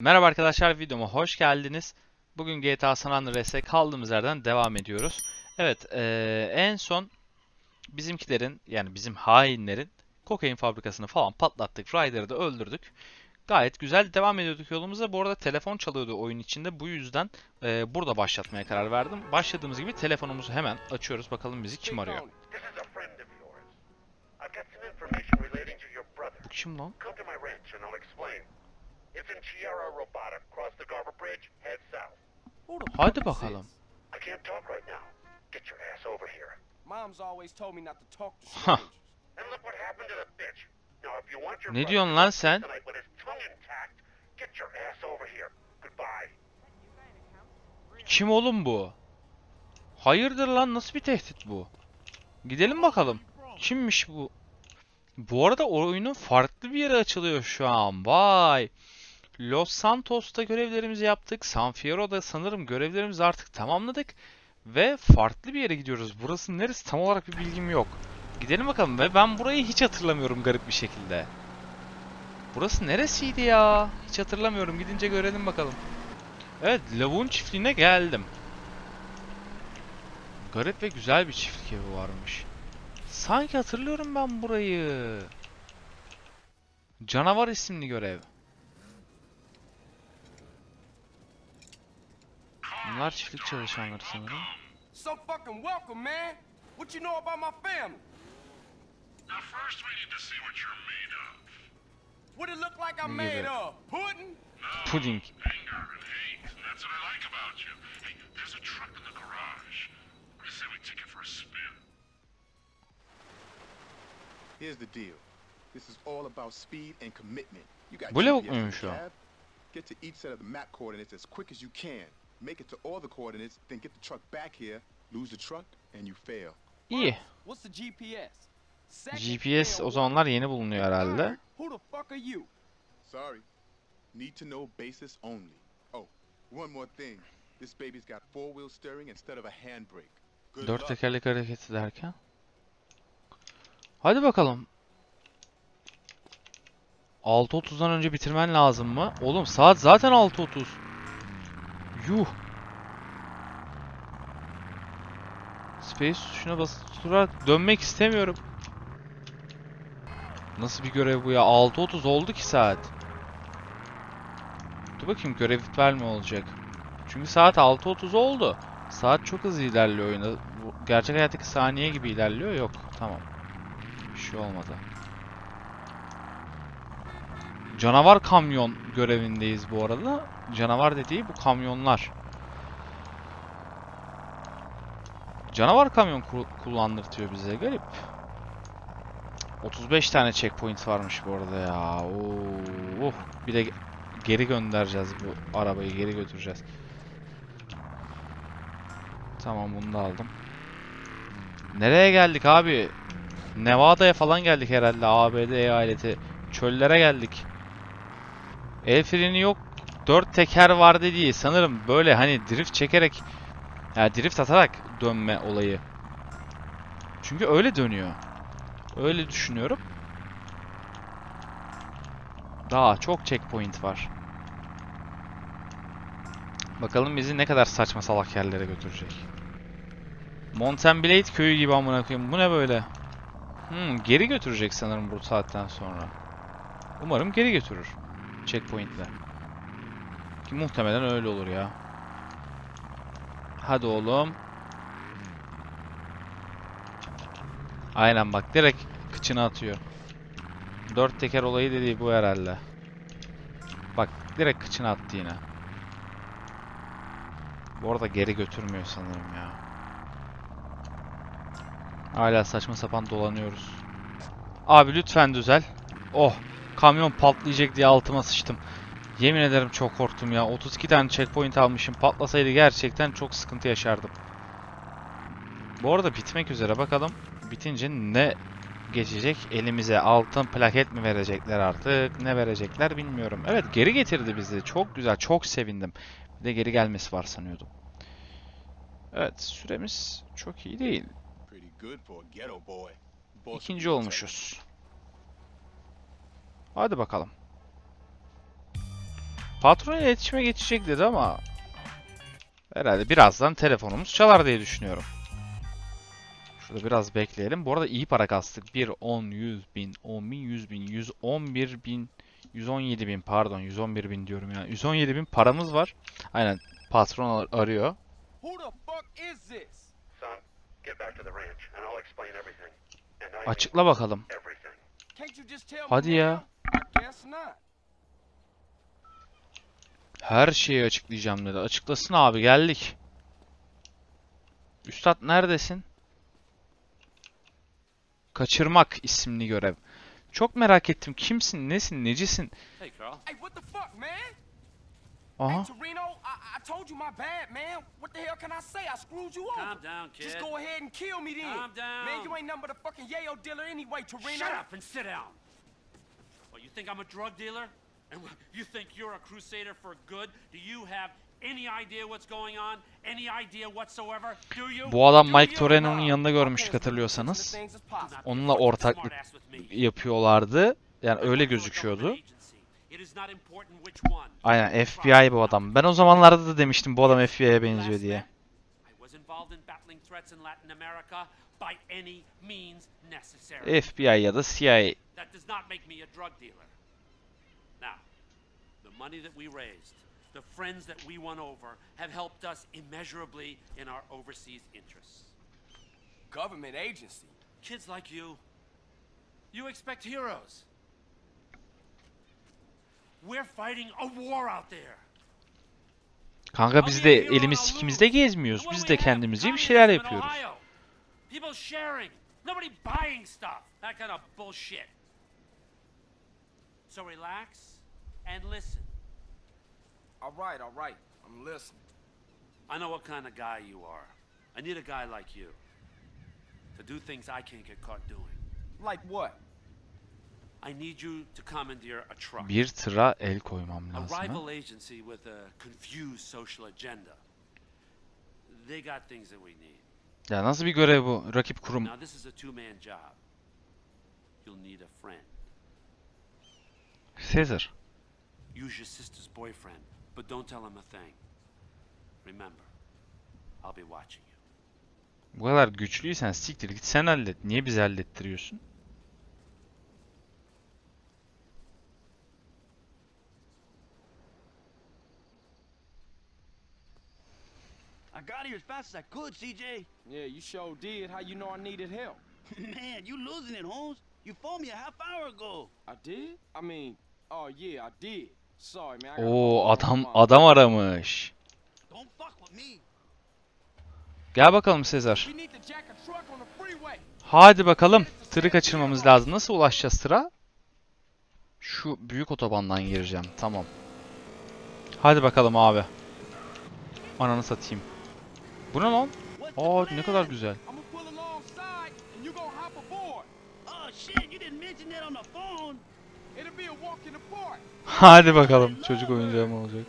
Merhaba arkadaşlar videoma hoş geldiniz. Bugün GTA San Andreas'e kaldığımız yerden devam ediyoruz. Evet eee, en son bizimkilerin yani bizim hainlerin kokain fabrikasını falan patlattık. Ryder'ı da öldürdük. Gayet güzel devam ediyorduk yolumuza. Bu arada telefon çalıyordu oyun içinde. Bu yüzden eee, burada başlatmaya karar verdim. Başladığımız gibi telefonumuzu hemen açıyoruz. Bakalım bizi kim arıyor. This is a Hadi bakalım. I can't talk right now. Get your ass over here. Mom's always told me not to talk to Huh. strangers. And look what happened to the bitch. Now if you want your Ne diyorsun lan sen? tonight with his tongue intact, get your ass over here. Goodbye. Kim oğlum bu? Hayırdır lan nasıl bir tehdit bu? Gidelim bakalım. Kimmiş bu? Bu arada oyunun farklı bir yere açılıyor şu an. Vay. Los Santos'ta görevlerimizi yaptık. San Fierro'da sanırım görevlerimizi artık tamamladık. Ve farklı bir yere gidiyoruz. Burası neresi tam olarak bir bilgim yok. Gidelim bakalım. Ve ben burayı hiç hatırlamıyorum garip bir şekilde. Burası neresiydi ya? Hiç hatırlamıyorum. Gidince görelim bakalım. Evet, lavuğun çiftliğine geldim. Garip ve güzel bir çiftlik evi varmış. Sanki hatırlıyorum ben burayı. Canavar isimli görev. Bunlar çiftlik çalışanları sanırım. So fucking welcome, man. What you know about my family? Now first we need to see what you're made of. What it look like I'm made of? Pudding? Pudding. Anger and hate, that's what I like about you. Hey, there's a truck in the garage. I say we take it for a spin. Here's the deal. This is all about speed and commitment. You got GPS in muymuş the o? cab. Get to each set of the map coordinates as quick as you can. Make it to all the coordinates, then get the truck back here, lose the truck, and you fail. İyi. What's the GPS? O zamanlar yeni bulunuyor herhalde. Third, Who the fuck are you? Sorry. Need to know basis only. Oh, one more thing. This baby's got four-wheel steering instead of a handbrake. Good Dört tekerlek hareketi derken. Hadi bakalım. 6.30'dan önce bitirmen lazım mı? Oğlum saat zaten 6.30. Yuh. Space tuşuna basılı tutarak dönmek istemiyorum. Nasıl bir görev bu ya? 6.30 oldu ki saat. Dur bakayım görev iptal mi olacak? Çünkü saat 6.30 oldu. Saat çok hızlı ilerliyor oyunda. Gerçek hayattaki saniye gibi ilerliyor. Yok. Tamam. Bir şey olmadı. Canavar kamyon görevindeyiz bu arada. Canavar dediği bu kamyonlar. Canavar kamyon ku- kullandırtıyor bize. Garip. 35 tane checkpoint varmış bu arada ya. Oo, oh. Bir de ge- geri göndereceğiz bu arabayı. Geri götüreceğiz. Tamam bunu da aldım. Nereye geldik abi? Nevada'ya falan geldik herhalde. ABD eyaleti. Çöllere geldik. El freni yok. Dört teker var dediği sanırım böyle hani drift çekerek ya drift atarak dönme olayı. Çünkü öyle dönüyor. Öyle düşünüyorum. Daha çok checkpoint var. Bakalım bizi ne kadar saçma salak yerlere götürecek. Montenblade köyü gibi amına koyayım. Bu ne böyle? Hmm, geri götürecek sanırım bu saatten sonra. Umarım geri götürür. Checkpoint'le. Ki muhtemelen öyle olur ya. Hadi oğlum. Aynen bak direkt kıçına atıyor. Dört teker olayı dediği bu herhalde. Bak direkt kıçına attı yine. Bu arada geri götürmüyor sanırım ya. Hala saçma sapan dolanıyoruz. Abi lütfen düzel. Oh, kamyon patlayacak diye altıma sıçtım. Yemin ederim çok korktum ya. 32 tane checkpoint almışım. Patlasaydı gerçekten çok sıkıntı yaşardım. Bu arada bitmek üzere bakalım. Bitince ne geçecek elimize? Altın plaket mi verecekler artık? Ne verecekler bilmiyorum. Evet geri getirdi bizi. Çok güzel. Çok sevindim. Bir de geri gelmesi var sanıyordum. Evet süremiz çok iyi değil. İkinci olmuşuz. Hadi bakalım. Patron iletişime geçecek dedi ama herhalde birazdan telefonumuz çalar diye düşünüyorum. Şurada biraz bekleyelim. Bu arada iyi para kastık. 1, 10, 100 bin, 10 bin, 100 bin, 111 bin, 117 bin pardon 111 bin diyorum ya. 117 bin paramız var. Aynen patron ar- arıyor. Who the fuck is this? Son, get back to the ranch and I'll explain everything. And I mean Açıkla bakalım. Hadi ya. Her şeyi açıklayacağım dedi. Açıklasın abi geldik. Üstad neredesin? Kaçırmak isimli görev. Çok merak ettim. Kimsin, nesin, necisin? Hey, Carl. Hey, what the fuck, man? Aha. Hey, Torino, I, I told you my bad, man. What the hell can I say? I screwed you over. Calm down, kid. Just go ahead and kill me then. Calm down. Man, you ain't nothing but a fucking yayo dealer anyway, Torino. Shut up and sit down. Think I'm a drug dealer? And you think you're a crusader for good? Do you have any idea what's going on? Any idea whatsoever? Do you? Bu adam Mike you? Torino'nun yanında görmüştük hatırlıyorsanız. Onunla ortaklık yapıyorlardı. Yani öyle gözüküyordu. Aynen FBI bu adam. Ben o zamanlarda da demiştim bu adam FBI'ye benziyor diye. FBI ya da CIA. That does not make me a drug dealer. Now, the money that we raised, the friends that we won over, have helped us immeasurably in our overseas interests. Government agency. Kids like you, you expect heroes. We're fighting a war out there. Kanka I'll biz de elimiz and I'll sikimizde lose. gezmiyoruz. Biz de have? kendimizce bir şeyler yapıyoruz. People sharing, nobody buying stuff. That kind of bullshit. So relax and listen. All right, all right. I'm listening. I know what kind of guy you are. I need a guy like you to do things I can't get caught doing. Like what? I need you to commandeer a truck. Bir tıra el koymam A lazım. ha. rival agency with a confused social agenda. They got things that we need. Ya nasıl bir görev bu? Rakip kurum. Now this is a two-man job. You'll need a friend. Caesar. Use your sister's boyfriend, but don't tell him a thing. Remember, I'll be watching you. Bu kadar güçlüysen siktir git sen hallet. Niye bizi hallettiriyorsun? I got here as fast as I could, CJ. Yeah, you sure did. How you know I needed help? Man, you losing it, Holmes. You phoned me a half hour ago. I did? I mean, oh yeah, I did. Sorry, man. I got Oo adam adam aramış. Don't fuck with me. Gel bakalım Sezar. Hadi bakalım. Tırı kaçırmamız lazım. Nasıl ulaşacağız tıra? Şu büyük otobandan gireceğim. Tamam. Hadi bakalım abi. Ananı satayım. Bu ne lan? Aa ne kadar güzel. Hadi bakalım. Çocuk oyuncağı mı olacak?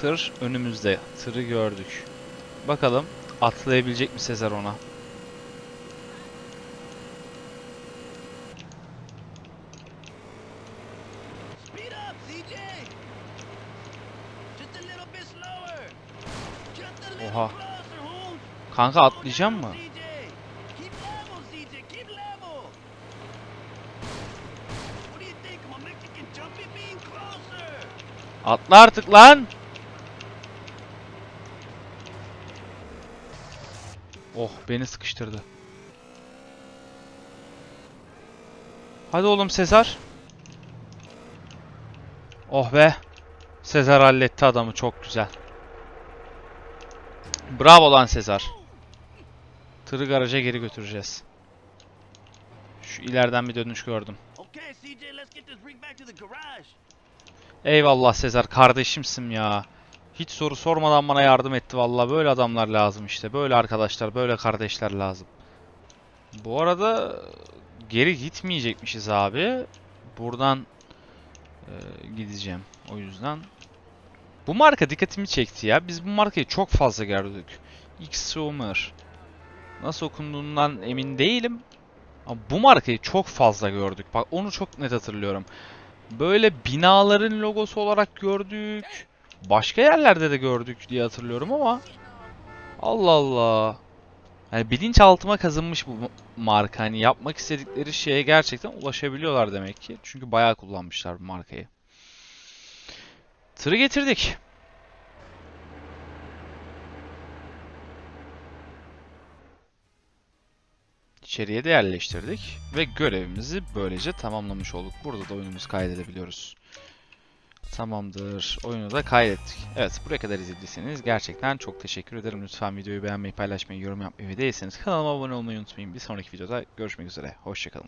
Tır önümüzde. Tırı gördük. Bakalım atlayabilecek mi Sezar ona? Speed up, CJ. Just a little bit slower. Just a little Oha. Kanka atlayacağım mı? Atla artık lan. Oh beni sıkıştırdı. Hadi oğlum Sezar. Oh be. Sezar halletti adamı çok güzel. Bravo lan Sezar. Tırı garaja geri götüreceğiz. Şu ileriden bir dönüş gördüm. Eyvallah Sezar kardeşimsin ya. Hiç soru sormadan bana yardım etti vallahi böyle adamlar lazım işte. Böyle arkadaşlar, böyle kardeşler lazım. Bu arada geri gitmeyecekmişiz abi. Buradan e, gideceğim. O yüzden bu marka dikkatimi çekti ya. Biz bu markayı çok fazla gördük. X-Sumer. Nasıl okunduğundan emin değilim. Ama bu markayı çok fazla gördük. Bak onu çok net hatırlıyorum. Böyle binaların logosu olarak gördük. Başka yerlerde de gördük diye hatırlıyorum ama Allah Allah. Yani bilinçaltıma kazınmış bu marka. Hani yapmak istedikleri şeye gerçekten ulaşabiliyorlar demek ki. Çünkü bayağı kullanmışlar bu markayı. Tırı getirdik. İçeriye de yerleştirdik ve görevimizi böylece tamamlamış olduk. Burada da oyunumuzu kaydedebiliyoruz. Tamamdır. Oyunu da kaydettik. Evet buraya kadar izlediyseniz gerçekten çok teşekkür ederim. Lütfen videoyu beğenmeyi, paylaşmayı, yorum yapmayı ve değilseniz kanalıma abone olmayı unutmayın. Bir sonraki videoda görüşmek üzere. Hoşçakalın.